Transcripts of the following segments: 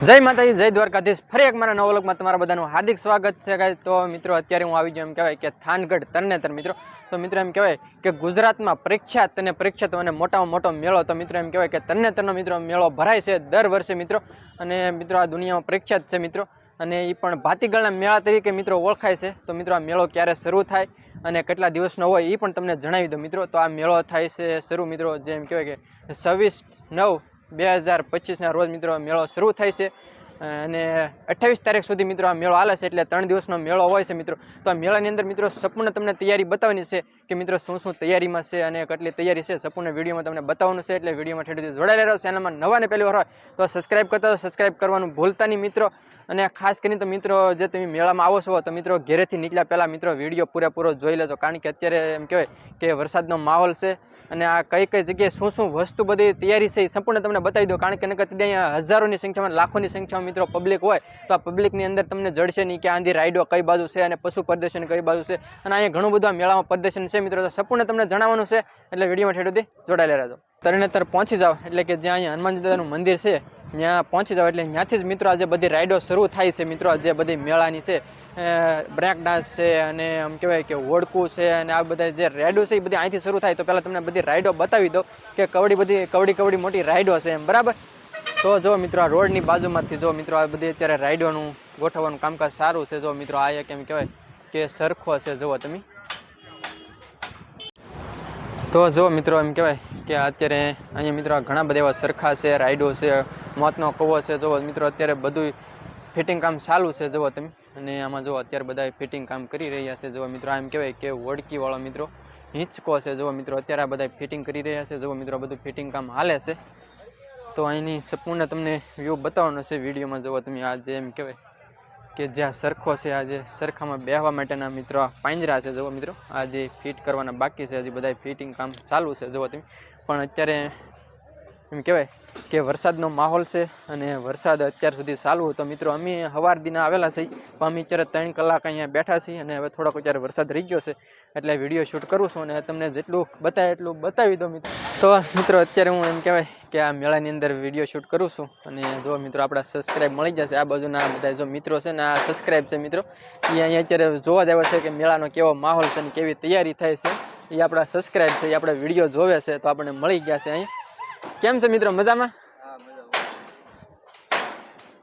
જય માતાજી, જય દ્વારકાધીશ. ફરી એક મારા નવલોકમાં તમારા બધાનું હાર્દિક સ્વાગત છે guys. તો મિત્રો, અત્યારે હું આવી ગયો એમ કહેવાય કે થાનગઢ તરણેતર, મિત્રો. તો મિત્રો, એમ કહેવાય કે ગુજરાતમાં પ્રખ્યાત અને પ્રખ્યાત અને મોટામાં મોટો મેળો, તો મિત્રો, એમ કહેવાય કે તરણેતરનો, મિત્રો, મેળો ભરાય છે દર વર્ષે, મિત્રો. અને મિત્રો, આ દુનિયામાં પ્રખ્યાત છે, મિત્રો. અને એ પણ ભાતીગળના મેળા તરીકે, મિત્રો, ઓળખાય છે. તો મિત્રો, આ મેળો ક્યારે શરૂ થાય અને કેટલા દિવસનો હોય એ પણ તમને જણાવી દો મિત્રો. તો આ મેળો થાય છે શરૂ, મિત્રો જેમ કહેવાય કે છવ્વીસ નવ બે હજાર પચીસના રોજ મિત્રો મેળો શરૂ થાય છે. અને અઠ્ઠાવીસ તારીખ સુધી મિત્રો આ મેળો હાલે છે એટલે ત્રણ દિવસનો મેળો હોય છે મિત્રો. તો આ મેળાની અંદર મિત્રો સંપૂર્ણ તમને તૈયારી બતાવવાની છે કે મિત્રો શું શું તૈયારીમાં છે અને કેટલી તૈયારી છે. સંપૂર્ણ વિડીયોમાં તમને બતાવવાનું છે એટલે વિડીયોમાં ઠેઠથી જોડાયેલા રહો. ચેનલમાં નવા ને પહેલી વાર હોય તો સબસ્ક્રાઇબ કરતા સબસ્ક્રાઈબ કરવાનું ભૂલતા નહીં મિત્રો. અને ખાસ કરીને તો મિત્રો, જે તમે મેળામાં આવો છો, તો મિત્રો ઘરેથી નીકળ્યા પહેલાં મિત્રો વીડિયો પૂરેપૂરો જોઈ લેજો. કારણ કે અત્યારે એમ કહેવાય કે વરસાદનો માહોલ છે અને આ કઈ કઈ જગ્યાએ શું શું વસ્તુ બધી તૈયારી છે એ સંપૂર્ણ તમને બતાવી દો કારણ કે નકર ત્યાં હજારોની સંખ્યામાં, લાખોની સંખ્યામાં મિત્રો પબ્લિક હોય, તો આ પબ્લિકની અંદર તમને જડશે નહીં કે આંધી રાઈડો કઈ બાજુ છે અને પશુ પ્રદર્શન કઈ બાજુ છે. અને અહીંયા ઘણું બધું મેળામાં પ્રદર્શન છે મિત્રો. તો સંપૂર્ણ તમને જણાવવાનું છે એટલે વિડીયોમાં ઠેઠુંથી જોડાયેલા રહેજો. તરણેતર પહોંચી જાઓ, એટલે કે જ્યાં અહીંયા હનુમાનજી દાદાનું મંદિર છે, ત્યાં પહોંચી જાઓ. એટલે ત્યાંથી જ મિત્રો આજે બધી રાઈડો શરૂ થાય છે મિત્રો જે બધી મેળાની છે. બ્રેક ડાન્સ છે અને આમ કહેવાય કે વોડકું છે અને આ બધા જે રાઈડો છે એ બધી અહીંથી શરૂ થાય. તો પહેલાં તમને બધી રાઇડો બતાવી દો કે કવડી બધી, કવડી કવડી મોટી રાઇડો છે એમ, બરાબર? તો જો મિત્રો, આ રોડની બાજુમાંથી જો મિત્રો, આ બધી અત્યારે રાઇડોનું ગોઠવવાનું કામકાજ સારું છે. જો મિત્રો, આ એક એમ કહેવાય કે સરખો છે, જુઓ તમે. તો જો મિત્રો, એમ કહેવાય કે અત્યારે અહીંયા મિત્રો ઘણા બધા એવા સરખા છે રાઈડો છે, મોતનો કવો છે. જો મિત્રો, અત્યારે બધું ફિટિંગ કામ ચાલુ છે જુઓ તમે. અને આમાં જો અત્યારે બધા ફિટિંગ કામ કરી રહ્યા છે જુઓ મિત્રો એમ કહેવાય કે વડકીવાળો મિત્રો, હિંચકો છે. જુઓ મિત્રો, અત્યારે આ બધા ફિટિંગ કરી રહ્યા છે જુઓ મિત્રો બધું ફિટિંગ કામ હાલે છે. તો અહીંની સંપૂર્ણ તમને વ્યૂ બતાવવાનો છે, વિડીયોમાં. જુઓ તમે આ જે એમ કહેવાય કે જ્યાં સરખો છે આજે, સરખામાં બેહવા માટેના મિત્રો આ પાંજરા છે. જુઓ મિત્રો, આ જે ફિટ કરવાના બાકી છે, હજી બધા ફિટિંગ કામ ચાલુ છે, જુઓ તમે. પણ અત્યારે એમ કહેવાય કે વરસાદનો માહોલ છે અને વરસાદ અત્યાર સુધી ચાલુ તો મિત્રો, અમે હવાર દિના આવેલા છીએ, પણ અમે અત્યારે ત્રણ કલાક અહીંયા બેઠા છીએ અને હવે થોડોક અત્યારે વરસાદ રહી ગયો છે. એટલે વીડિયો શૂટ કરું છું અને તમને જેટલું બતાવે એટલું બતાવી દો મિત્રો. તો મિત્રો અત્યારે હું એમ કહેવાય કે આ મેળાની અંદર વીડિયો શૂટ કરું છું અને જો મિત્રો આપણા સબસ્ક્રાઈબ મળી જશે આ બાજુના બધા જો મિત્રો છે ને આ સબસ્ક્રાઈબ છે મિત્રો એ અહીંયા અત્યારે જોવા જ આવ્યો છે કે મેળાનો કેવો માહોલ છે અને કેવી તૈયારી થાય છે એ આપણા સબસ્ક્રાઈબ છે એ આપણા વીડિયો જોવે છે તો આપણને મળી ગયા છે અહીંયા. કેમ છે મિત્રો મજામાં?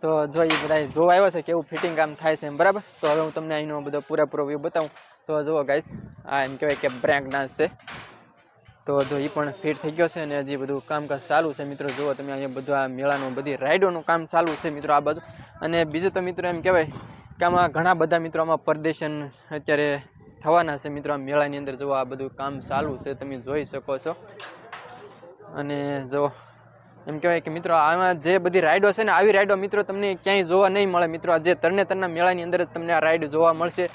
તો જો એ બધા જોવા આવ્યો છે કેવું ફિટિંગ કામ થાય છે એમ બરાબર? તો હવે હું તમને અહીંનો બધો પૂરેપૂરો વ્યૂ બતાવું. તો જુઓ ગાઈસ આ એમ કહેવાય કે બ્રેક ડાન્સ છે. તો જો એ પણ ફિટ થઈ ગયો છે અને હજી બધું કામકાજ ચાલુ છે મિત્રો. જુઓ તમે અહીંયા બધું આ મેળાનું બધી રાઇડોનું કામ ચાલુ છે મિત્રો આ બાજુ. અને બીજું તો મિત્રો એમ કહેવાય કે આમાં ઘણા બધા મિત્રો આમાં પરદેશન અત્યારે થવાના છે મિત્રો આ મેળાની અંદર. જુઓ આ બધું કામ ચાલુ છે, તમે જોઈ શકો છો. અને જો એમ કહેવાય કે મિત્રો, આમાં જે બધી રાઈડો છે ને, આવી રાઈડો મિત્રો તમને ક્યાંય જોવા નહીં મળે. મિત્રો, આ જે તરણેતરના મેળાની અંદર જ તમને આ રાઈડ જોવા મળશે.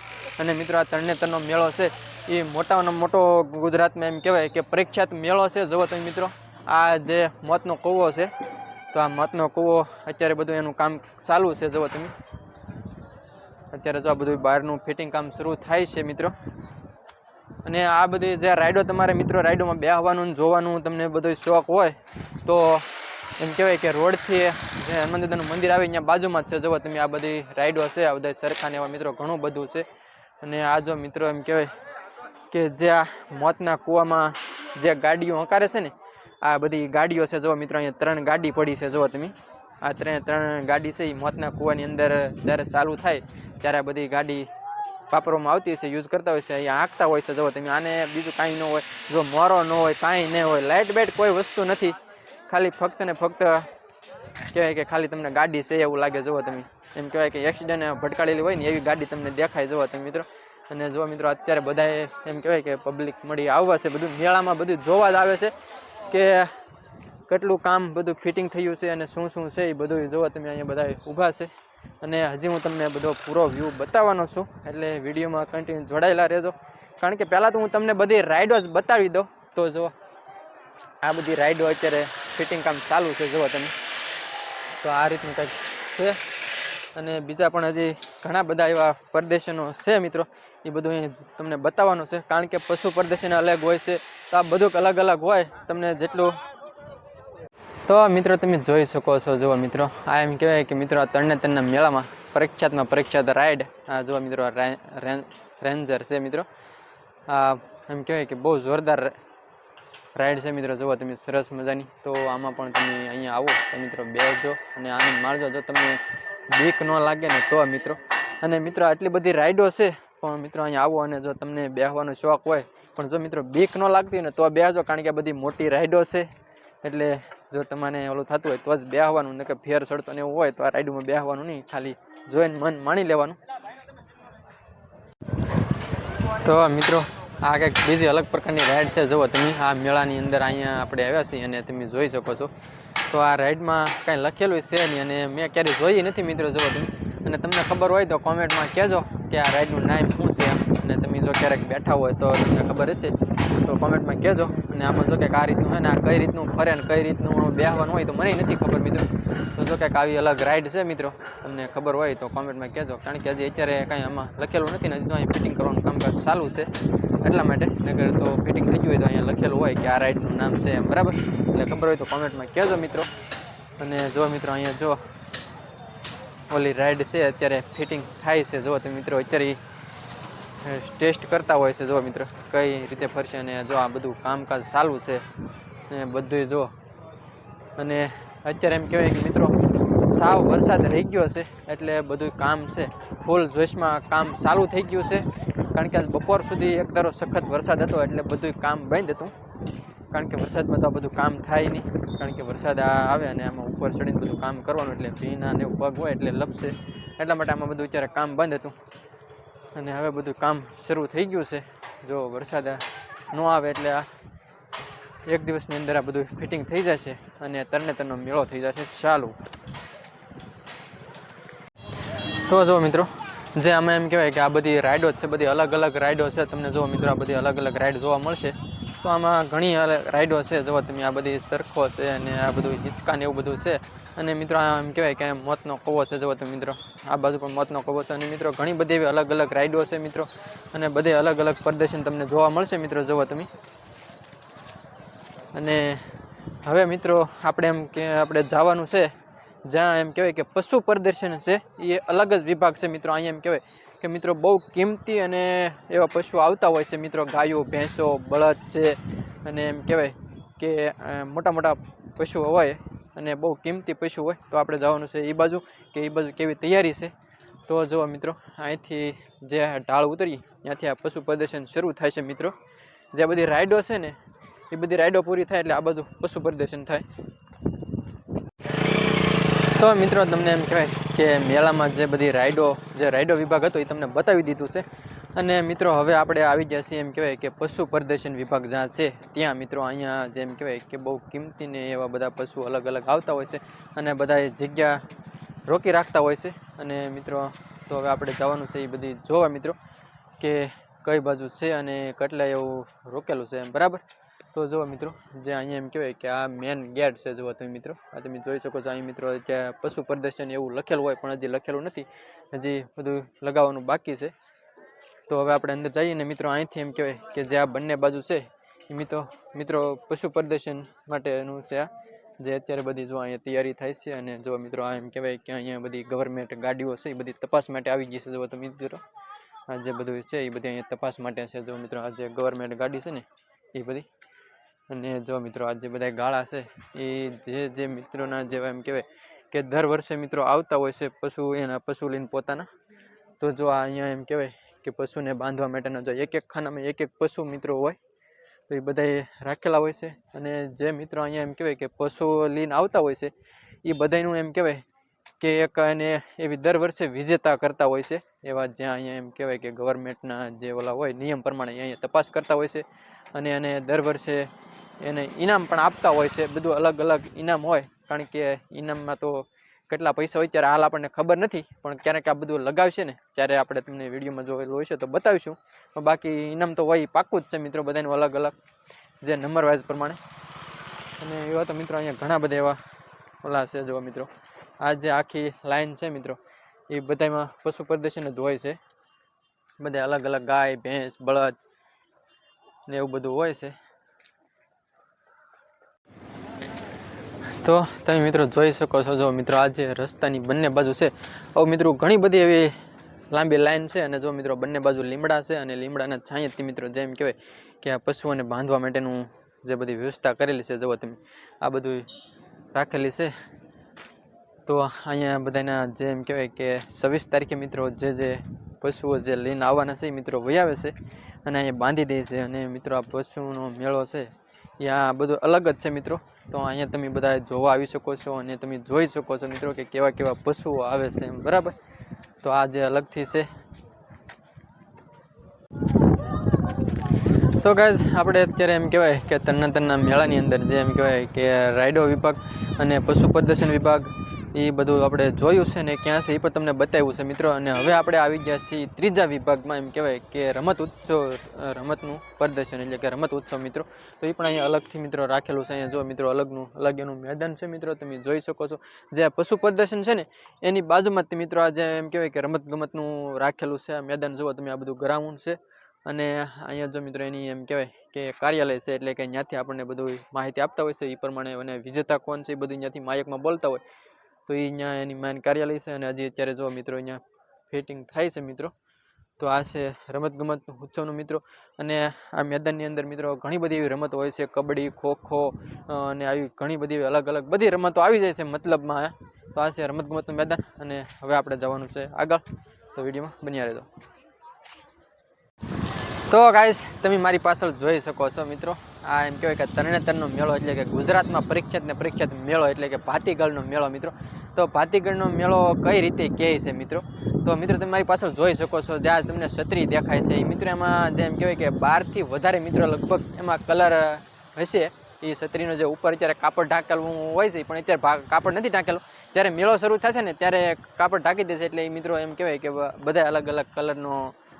અને મિત્રો, આ તરણેતરનો મેળો છે, એ મોટામાં મોટો ગુજરાતમાં એમ કહેવાય કે પ્રખ્યાત મેળો છે. જોવો તમે મિત્રો, આ જે મોતનો કૂવો છે, તો આ મોતનો કૂવો અત્યારે બધું એનું કામ ચાલુ છે. જુઓ તમે. અત્યારે જો આ બધું બહારનું ફિટિંગ કામ શરૂ થાય છે મિત્રો. અને આ બધી જે રાઈડો તમારે મિત્રો રાઈડોમાં બેહવાનું જોવાનું તમને બધો શોખ હોય, તો એમ કહેવાય કે રોડથી જે હનુમાન દાદાનું મંદિર આવે ત્યાં બાજુમાં જ છે. જુઓ તમે આ બધી રાઈડો છે, આ બધા સરખાને એવા મિત્રો ઘણું બધું છે. અને આ જો મિત્રો એમ કહેવાય કે જે આ મોતના કૂવામાં જે ગાડીઓ હંકારે છે ને, આ બધી ગાડીઓ છે. જુઓ મિત્રો અહીંયા ત્રણ ગાડી પડી છે. જુઓ તમે, આ ત્રણે ત્રણ ગાડી છે એ મોતના કૂવાની અંદર જ્યારે ચાલુ થાય, ત્યારે આ બધી ગાડી વાપરવામાં આવતી છે યુઝ કરતા હોય છે, અહીંયા આંકતા હોય છે. જો તમે આને બીજું કાંઈ ન હોય, જો મોરો ન હોય, કાંઈ ન હોય લાઇટ બેટ કોઈ વસ્તુ નથી. ખાલી ફક્ત ને ફક્ત કહેવાય કે ખાલી તમને ગાડી છે એવું લાગે, જુઓ તમે. એમ કહેવાય કે એક્સિડન્ટ ભટકાડેલી હોય ને એવી ગાડી તમને દેખાય, જુઓ તમે મિત્રો. અને જો મિત્રો, અત્યારે બધાએ એમ કહેવાય કે પબ્લિક મળી આવવા છે, બધું મેળામાં બધું જોવા જ આવે છે કે કેટલું કામ બધું ફિટિંગ થયું છે અને શું શું છે એ બધું જોવો તમે અહીંયા બધા ઊભા છે. અને હજી હું તમને બધો પૂરો વ્યૂ બતાવવાનો છું. એટલે વિડીયોમાં કન્ટિન્યુ જોડાયેલા રહેજો. કારણ કે પહેલાં તો હું તમને બધી રાઈડો જ બતાવી દઉં. તો જુઓ આ બધી રાઈડો અત્યારે ફિટિંગ કામ ચાલુ છે જુઓ તમે. તો આ રીતનું કંઈક છે. અને બીજા પણ હજી ઘણા બધા એવા પરદેશીનો છે મિત્રો. એ બધું અહીં તમને બતાવવાનું છે. કારણ કે પશુ પરદેશીને અલગ હોય છે. તો આ બધું અલગ અલગ હોય. તમને જેટલું તો મિત્રો, તમે જોઈ શકો છો, જુઓ મિત્રો, આ એમ કહેવાય કે મિત્રો, આ તરણેતરના મેળામાં પ્રખ્યાતમાં પ્રખ્યાત રાઈડ, આ જુઓ મિત્રો રેન્જર છે મિત્રો. એમ કહેવાય કે બહુ જોરદાર રાઈડ છે મિત્રો, જુઓ તમે, સરસ મજાની. તો આમાં પણ તમે અહીંયા આવો, તો મિત્રો, બેસજો અને આનંદ માણજો. જો તમને બીક ન લાગે ને, તો મિત્રો. અને મિત્રો, આટલી બધી રાઈડો છે, પણ મિત્રો, અહીંયા આવો અને જો તમને બેસવાનો શોખ હોય, પણ જો મિત્રો, બીક ન લાગતી હોય ને, તો બેસજો, કારણ કે આ બધી મોટી રાઈડો છે. એટલે જો તમને ઓલું થતું હોય તો જ બેહવાનું ને કે ફેર ચડતો ને એવું હોય તો આ રાઈડમાં બેહવાનું નહીં, ખાલી જોઈને મન માણી લેવાનું. તો મિત્રો, આ કંઈક બીજી અલગ પ્રકારની રાઈડ છે. જુઓ તમે, આ મેળાની અંદર અહીંયા આપણે આવ્યા છીએ અને તમે જોઈ શકો છો. તો આ રાઈડમાં કાંઈ લખેલું છે નહીં અને મેં ક્યારેય જોઈ નથી મિત્રો, જુઓ તમે. અને તમને ખબર હોય તો કોમેન્ટમાં કહેજો કે આ રાઈડનું નામ શું છે અને તમે જો ક્યારેક બેઠા હોય તો તમને ખબર હશે. તો કોમેન્ટમાં કહેજો. અને આમાં જો કે આ રીતનું હોય ને, આ કઈ રીતનું ફરે ને કઈ રીતનું બેહવાનું હોય તો મને નથી ખબર મિત્રો. તો જો કે આવી અલગ રાઈડ છે મિત્રો, તમને ખબર હોય તો કોમેન્ટમાં કહેજો. કારણ કે હજી અત્યારે કાંઈ આમાં લખેલું નથી ને, હજી તો અહીં ફિટિંગ કરવાનું કામકાજ ચાલુ છે. એટલા માટે નગર તો ફિટિંગ થઈ ગયું હોય તો અહીંયા લખેલું હોય કે આ રાઈડનું નામ છે એમ, બરાબર? એટલે ખબર હોય તો કોમેન્ટમાં કહેજો મિત્રો. અને જો મિત્રો અહીંયા જો ઓલી રાઈડ છે, અત્યારે ફિટિંગ થાય છે, જો તમે મિત્રો, અત્યારે ટેસ્ટ કરતા હોય છે, જો મિત્ર, કઈ રીતે ફરશે અને જો આ બધું કામકાજ ચાલુ છે ને બધું જો. અને અત્યારે એમ કહેવાય કે મિત્રો, સાવ વરસાદ રહી ગયો છે, એટલે બધું કામ છે. ફૂલ જોશમાં કામ ચાલુ થઈ ગયું છે, કારણ કે આજ બપોર સુધી એક ધારો સખત વરસાદ હતો, એટલે બધું કામ બંધ હતું. કારણ કે વરસાદમાં તો આ બધું કામ થાય નહીં, કારણ કે વરસાદ આવે અને આમાં ઉપર ચડીને બધું કામ કરવાનું, એટલે ભીના ને પગ હોય એટલે લપશે એટલા માટે આમાં બધું અત્યારે કામ બંધ હતું. અને હવે બધું કામ શરૂ થઈ ગયું છે. જો વરસાદ ન આવે એટલે આ એક દિવસની અંદર આ બધું ફિટિંગ થઈ જશે અને તરણેતરનો મેળો થઈ જશે ચાલુ. તો જો મિત્રો, જે આમાં એમ કહેવાય કે આ બધી રાઇડો છે, બધી અલગ અલગ રાઈડો છે. તમને જો મિત્રો આ બધી અલગ અલગ રાઈડ જોવા મળશે. તો આમાં ઘણી અલગ રાઈડો છે. જો તમે આ બધી સરખો છે અને આ બધું હિંચકા ને એવું બધું છે. અને મિત્રો, આ એમ કહેવાય કે મોતનો કવો છે. જવો તો મિત્રો, આ બાજુ પણ મોતનો કવો છે. અને મિત્રો, ઘણી બધી એવી અલગ અલગ રાઇડો છે મિત્રો. અને બધે અલગ અલગ પ્રદર્શન તમને જોવા મળશે મિત્રો, જુઓ તમે. અને હવે મિત્રો, આપણે એમ કે, આપણે જવાનું છે. જ્યાં એમ કહેવાય કે પશુ પ્રદર્શન છે. એ અલગ જ વિભાગ છે મિત્રો. અહીંયા એમ કહેવાય કે મિત્રો, બહુ કિંમતી અને એવા પશુ આવતા હોય છે મિત્રો. ગાયો, ભેંસો, બળદ છે. અને એમ કહેવાય કે મોટા મોટા પશુઓ હોય. અને બહુ કિંમતી પશુ હોય તો આપણે જવાનું છે એ બાજુ, કે એ બાજુ કેવી તૈયારી છે? તો જુઓ મિત્રો, અહીંથી જે ઢાળ ઉતરી ત્યાંથી આ પશુ પ્રદર્શન શરૂ થાય છે મિત્રો. જે બધી રાઈડો છે ને એ બધી રાઈડો પૂરી થાય એટલે આ બાજુ પશુ પ્રદર્શન થાય. તો મિત્રો તમને એમ કહેવાય કે મેળામાં જે બધી રાઈડો જે રાઈડો વિભાગ હતો એ તમને બતાવી દીધું છે. અને મિત્રો, હવે આપણે આવી ગયા છીએ એમ કહેવાય કે પશુ પ્રદર્શન વિભાગ જ્યાં છે, ત્યાં મિત્રો અહીંયા જેમ કહેવાય કે બહુ કિંમતી ને એવા બધા પશુ અલગ અલગ આવતા હોય છે અને બધા એ જગ્યા રોકી રાખતા હોય છે. અને મિત્રો, તો હવે આપણે જવાનું છે એ બધી જોવા મિત્રો કે કઈ બાજુ છે અને કેટલા એવું રોકેલું છે એમ, બરાબર? તો જુઓ મિત્રો, જે અહીંયા એમ કહેવાય કે આ મેન ગેટ છે જુઓ તમે મિત્રો. આ તમે જોઈ શકો છો અહીં મિત્રો કે પશુ પ્રદર્શન એવું લખેલું હોય પણ હજી લખેલું નથી. હજી બધું લગાવવાનું બાકી છે. તો હવે આપણે અંદર જઈએ ને મિત્રો, અહીંથી એમ કહેવાય કે જે આ બંને બાજુ છે, એ મિત્રો મિત્રો પશુ પ્રદર્શન માટેનું છે આ. જે અત્યારે બધી જો અહીંયા તૈયારી થાય છે અને જો મિત્રો આ એમ કહેવાય કે અહીંયા બધી ગવર્મેન્ટ ગાડીઓ છે, એ બધી તપાસ માટે આવી ગઈ છે, જો તમે મિત્રો. આ જે બધું છે, એ બધી અહીંયા તપાસ માટે છે, જો મિત્રો આ જે ગવર્મેન્ટ ગાડી છે ને, એ બધી. અને જો મિત્રો આ જે બધા ગાળા છે, એ જે જે મિત્રોના જેવા એમ કહેવાય કે દર વર્ષે મિત્રો આવતા હોય છે પશુ, એના પશુ લઈને પોતાના. તો જો આ અહીંયા એમ કહેવાય કે પશુને બાંધવા માટેનો જો એક એક ખાનામાં એક એક પશુ મિત્રો હોય, તો એ બધાએ રાખેલા હોય છે. અને જે મિત્રો અહીંયા એમ કહેવાય કે પશુ લઈને આવતા હોય છે, એ બધાનું એમ કહેવાય કે એક એને એવી દર વર્ષે વિજેતા કરતા હોય છે. એવા જ્યાં અહીંયા એમ કહેવાય કે ગવર્મેન્ટના જે ઓલા હોય, નિયમ પ્રમાણે અહીંયા તપાસ કરતા હોય છે. અને એને દર વર્ષે એને ઇનામ પણ આપતા હોય છે. બધું અલગ અલગ ઇનામ હોય, કારણ કે ઇનામમાં તો કેટલા પૈસા હોય ત્યારે હાલ આપણને ખબર નથી, પણ ક્યારેક આ બધું લગાવશે ને, ત્યારે આપણે તમને વિડીયોમાં જોયેલું હોય છે તો બતાવીશું. પણ બાકી ઇનામ તો હોય, પાકું જ છે મિત્રો બધાનું અલગ અલગ, જે નંબર વાઇઝ પ્રમાણે. અને એવા તો મિત્રો અહીંયા ઘણા બધા એવા ઓલા છે જો મિત્રો. આ જે આખી લાઈન છે મિત્રો, એ બધામાં પશુ પ્રદર્શન જ હોય છે. બધા અલગ અલગ ગાય, ભેંસ, બળદ ને એવું બધું હોય છે. તો તમે મિત્રો જોઈ શકો છો, જો મિત્રો આજે રસ્તાની બંને બાજુ છે હવે મિત્રો ઘણી બધી એવી લાંબી લાઈન છે અને જો મિત્રો બંને બાજુ લીમડા છે અને લીમડાના છાંયથી મિત્રો જેમ કહેવાય કે આ પશુઓને બાંધવા માટેનું જે બધી વ્યવસ્થા કરેલી છે, જુઓ તમે, આ બધું રાખેલી છે. તો અહીંયા બધાના જેમ કહેવાય કે છવ્વીસ તારીખે મિત્રો જે જે પશુઓ જે લઈને આવવાના છે એ મિત્રો વહી છે અને અહીંયા બાંધી દે છે અને મિત્રો આ પશુનો મેળો છે આ બધું અલગ જ છે મિત્રો. તો અહીંયા તમે બધા જોવા આવી શકો છો અને તમે જોઈ શકો છો મિત્રો કે કેવા કેવા પશુઓ આવે છે એમ, બરાબર? તો આ જે અલગથી છે. તો ગાઈઝ આપણે અત્યારે એમ કહેવાય કે તન્નતરના મેળાની અંદર જે એમ કહેવાય કે રાયડો વિભાગ અને પશુ પ્રદર્શન વિભાગ એ બધું આપણે જોયું છે ને ક્યાં છે એ પણ તમને બતાવ્યું છે, મિત્રો. અને હવે આપણે આવી ગયા છીએ ત્રીજા વિભાગમાં, એમ કહેવાય કે રમત ઉત્સવ રમતનું પ્રદર્શન એટલે કે રમત ઉત્સવ, મિત્રો. તો એ પણ અહીંયા અલગથી, મિત્રો, રાખેલું છે. અહીંયા જો, મિત્રો, અલગનું અલગ એનું મેદાન છે, મિત્રો. તમે જોઈ શકો છો. જે પશુ પ્રદર્શન છે ને, એની બાજુમાં જ મિત્રો, આ જે એમ કહેવાય કે રમત ગમતનું રાખેલું છે મેદાન, જુઓ તમે, આ બધું ગ્રાઉન્ડ છે. અને અહીંયા જો, મિત્રો, એની એમ કહેવાય કે કાર્યાલય છે, એટલે કે ત્યાંથી આપણને બધું માહિતી આપતા હોય છે. એ પ્રમાણે અને વિજેતા કોણ છે એ બધું ત્યાંથી માયકમાં બોલતા હોય. તો એ અહીંયા એની માન કાર્યાલય છે અને હજી અત્યારે જો મિત્રો અહીંયા ફિટિંગ થાય છે મિત્રો, તો આ છે રમતગમત ઉત્સવનો મિત્રો. અને આ મેદાનની અંદર મિત્રો ઘણી બધી એવી રમતો હોય છે, કબડ્ડી, ખોખો અને આવી ઘણી બધી એવી અલગ અલગ બધી રમતો આવી જાય છે મતલબમાં તો આ છે રમતગમતનું મેદાન અને હવે આપણે જવાનું છે આગળ. તો વિડીયોમાં બન્યા રહેજો. તો ગાઈસ તમે મારી પાછળ જોઈ શકો છો મિત્રો. આ એમ કહેવાય કે તરણેતરનો મેળો એટલે કે ગુજરાતમાં પરીક્ષિત ને પરીક્ષિત મેળો એટલે કે ભાતીગળનો મેળો મિત્રો. તો ભાતીગળનો મેળો કઈ રીતે કહે છે મિત્રો? તો મિત્રો, તમે મારી પાછળ જોઈ શકો છો જ્યાં તમને છત્રી દેખાય છે. એ મિત્રો, એમાં જે એમ કહેવાય કે બારથી વધારે મિત્રો લગભગ એમાં કલર હશે. એ છત્રીનો જે ઉપર અત્યારે કાપડ ઢાંકેલું હોય છે, પણ અત્યારે કાપડ નથી ઢાંકેલું. જ્યારે મેળો શરૂ થશે ને ત્યારે કાપડ ઢાંકી દેશે એટલે એ મિત્રો એમ કહેવાય કે બધા અલગ અલગ કલરનો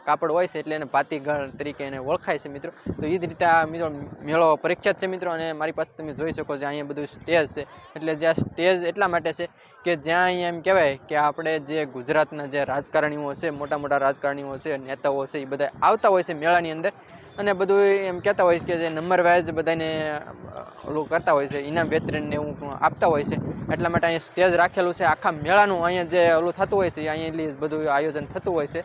કાપડ હોય છે એટલે એને ભાતીગળ તરીકે એને ઓળખાય છે મિત્રો. તો એ જ રીતે આ મિત્રો મેળો પ્રખ્યાત છે મિત્રો અને મારી પાસે તમે જોઈ શકો છો અહીંયા બધું સ્ટેજ છે. એટલે જ્યાં સ્ટેજ એટલા માટે છે કે જ્યાં અહીંયા એમ કહેવાય કે આપણે જે ગુજરાતના જે રાજકારણીઓ છે, મોટા મોટા રાજકારણીઓ છે, નેતાઓ છે એ બધા આવતા હોય છે મેળાની અંદર. અને બધું એમ કહેતા હોય છે કે જે નંબર વાઇઝ બધાને ઓલું કરતા હોય છે ઇનામ વેતરણને એવું આપતા હોય છે. એટલા માટે અહીંયા સ્ટેજ રાખેલું છે. આખા મેળાનું અહીંયા જે ઓલું થતું હોય છે, અહીંયા બધું આયોજન થતું હોય છે.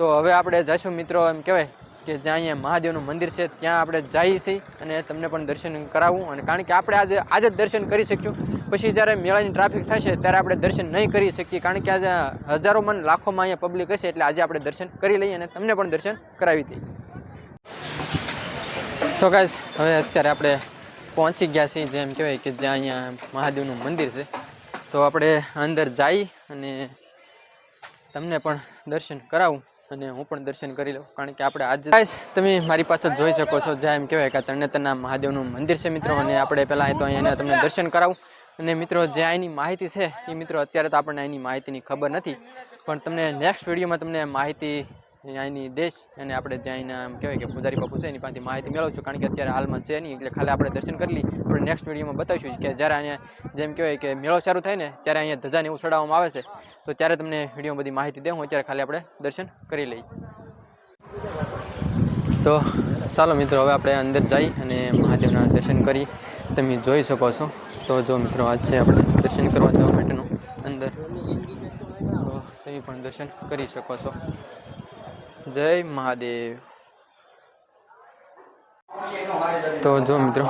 તો હવે આપણે જઈશું મિત્રો, એમ કહેવાય કે જ્યાં અહીંયા મહાદેવનું મંદિર છે, ત્યાં આપણે જઈએ છીએ અને તમને પણ દર્શન કરાવવું અને કારણ કે આપણે આજે આજે જ દર્શન કરી શક્યું. પછી જ્યારે મેળાની ટ્રાફિક થશે, ત્યારે આપણે દર્શન નહીં કરી શકીએ. કારણ કે આજે મન લાખોમાં અહીંયા પબ્લિક હશે, એટલે આજે આપણે દર્શન કરી લઈએ અને તમને પણ દર્શન કરાવી દઈએ. તો ગાઈસ હવે અત્યારે આપણે પહોંચી ગયા છીએ, જેમ કહેવાય કે જ્યાં અહીંયા મહાદેવનું મંદિર છે. તો આપણે અંદર જઈ અને તમને પણ દર્શન કરાવું. અને હું પણ દર્શન કરી લઉં, કારણ કે આપણે આજે તમે મારી પાછળ જોઈ શકો છો, જ્યાં એમ કહેવાય કે તરણેતરના મહાદેવનું મંદિર છે મિત્રો, અને આપણે પહેલાં તો અહીંયા તમને દર્શન કરાવું. અને મિત્રો, જે અહીંની માહિતી છે, એ મિત્રો, અત્યારે તો આપણને અહીંની માહિતીની ખબર નથી, પણ તમને નેક્સ્ટ વિડીયોમાં તમને માહિતી અહીંની દેશ અને આપણે જ્યાં એમ કહેવાય કે પૂજારી બાપુ છે, એની પાસેથી માહિતી મેળવું છું, કારણ કે અત્યારે હાલમાં છે નહીં, એટલે ખાલી આપણે દર્શન કરી લઈએ. આપણે નેક્સ્ટ વિડીયોમાં બતાવીશું કે જ્યારે અહીંયા જેમ કહેવાય કે મેળો ચાલુ થાય ને, ત્યારે અહીંયા ધજાને એવું ચડાવવામાં આવે છે, તો ત્યારે તમને વીડિયો બધી માહિતી દઉં અત્યારે ખાલી આપણે દર્શન કરી લઈએ. તો ચાલો મિત્રો, હવે આપણે અંદર જઈ અને મહાદેવના દર્શન કરી તમે જોઈ શકો છો. તો જો મિત્રો આજ છે આપણે દર્શન કરવા જવા માટેનું અંદર. તો તમે પણ દર્શન કરી શકો છો. જય મહાદેવ. તો જો મિત્રો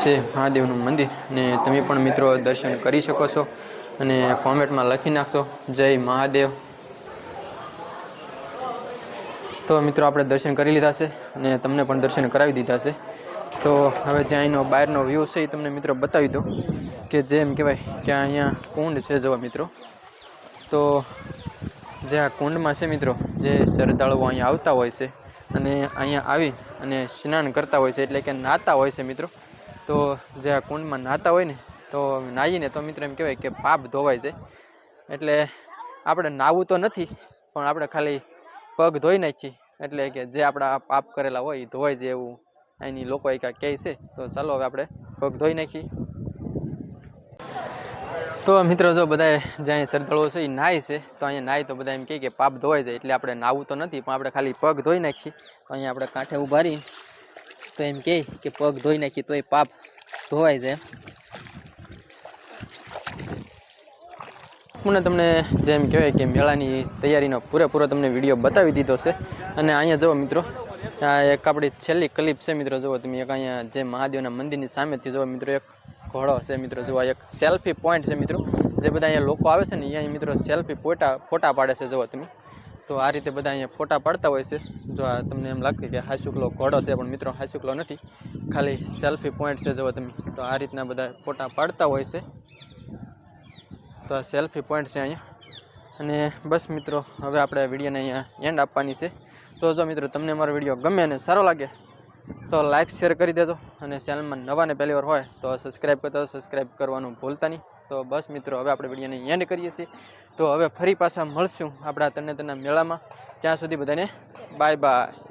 છે મહાદેવનું મંદિર ને તમે પણ મિત્રો દર્શન કરી શકો છો અને કોમેન્ટમાં લખી નાખશો જય મહાદેવ. તો મિત્રો આપણે દર્શન કરી લીધા છે અને તમને પણ દર્શન કરાવી દીધા છે. તો હવે જ્યાં અહીંનો બહારનો વ્યૂ છે એ તમને મિત્રો બતાવી દો કે જેમ કહેવાય કે અહીંયા કુંડ છે જોવા મિત્રો. તો જે આ કુંડમાં છે મિત્રો, જે શ્રદ્ધાળુઓ અહીંયા આવતા હોય છે અને અહીંયા આવી અને સ્નાન કરતા હોય છે એટલે કે નાહતા હોય છે મિત્રો. તો જે આ કુંડમાં નાહતા હોય ને, તો નાહીને તો મિત્રો એમ કહેવાય કે પાપ ધોવાય છે. એટલે આપણે નાહવું તો નથી, પણ આપણે ખાલી પગ ધોઈ નાખીએ. એટલે કે જે આપણા પાપ કરેલા હોય એ ધોવાય જાય એવું અહીંની લોકો એ કાંઈ કહે છે. તો ચાલો હવે આપણે પગ ધોઈ નાખીએ. તો મિત્રો જો બધા જ્યાં શ્રદ્ધાળુઓ છે એ નાહી છે. તો અહીંયા નાહી તો બધા એમ કહે કે પાપ ધોવાઈ જાય એટલે આપણે નાવું તો નથી, પણ આપણે ખાલી પગ ધોઈ નાખીએ. તો અહીંયા આપણે કાંઠે ઊભા રહીએ. તો એમ કહે કે પગ ધોઈ નાખીએ તો એ પાપ ધોવાય જાય મને તમને જેમ કહેવાય કે મેળાની તૈયારીનો પૂરેપૂરો તમને વીડિયો બતાવી દીધો છે. અને અહીંયા જુઓ મિત્રો એક આપણી છેલ્લી ક્લિપ છે મિત્રો. જુઓ તમે એક અહીંયા જે મહાદેવના મંદિરની સામેથી જુઓ મિત્રો, એક ઘોડો છે મિત્રો, જુઓ એક સેલ્ફી પોઈન્ટ છે મિત્રો. જે બધા અહીંયા લોકો આવે છે ને, અહીંયા મિત્રો સેલ્ફી ફોટા ફોટા પાડે છે, જુઓ તમે. તો આ રીતે બધા અહીંયા ફોટા પાડતા હોય છે. જો આ તમને એમ લાગે કે હાસુકલો ઘોડો છે, પણ મિત્રો હાસુકલો નથી. ખાલી સેલ્ફી પોઈન્ટ છે, જુઓ તમે. તો આ રીતના બધા ફોટા પાડતા હોય છે. તો આ સેલ્ફી પોઈન્ટ છે અહીંયા. અને બસ મિત્રો, હવે આપણે વિડીયોને અહીંયા એન્ડ આપવાની છે. તો જો મિત્રો, તમને અમારો વીડિયો ગમે અને સારો લાગે તો લાઇક શેર કરી દેજો અને ચેનલમાં નવા ને પહેલી વાર હોય તો સબસ્ક્રાઈબ કરતો સબસ્ક્રાઈબ કરવાનું ભૂલતા નહીં. તો બસ મિત્રો, હવે આપણે વિડીયોને એન્ડ કરીએ છીએ. તો હવે ફરી પાછા મળશું આપણા તને તેના મેળામાં. ત્યાં સુધી બધાને બાય બાય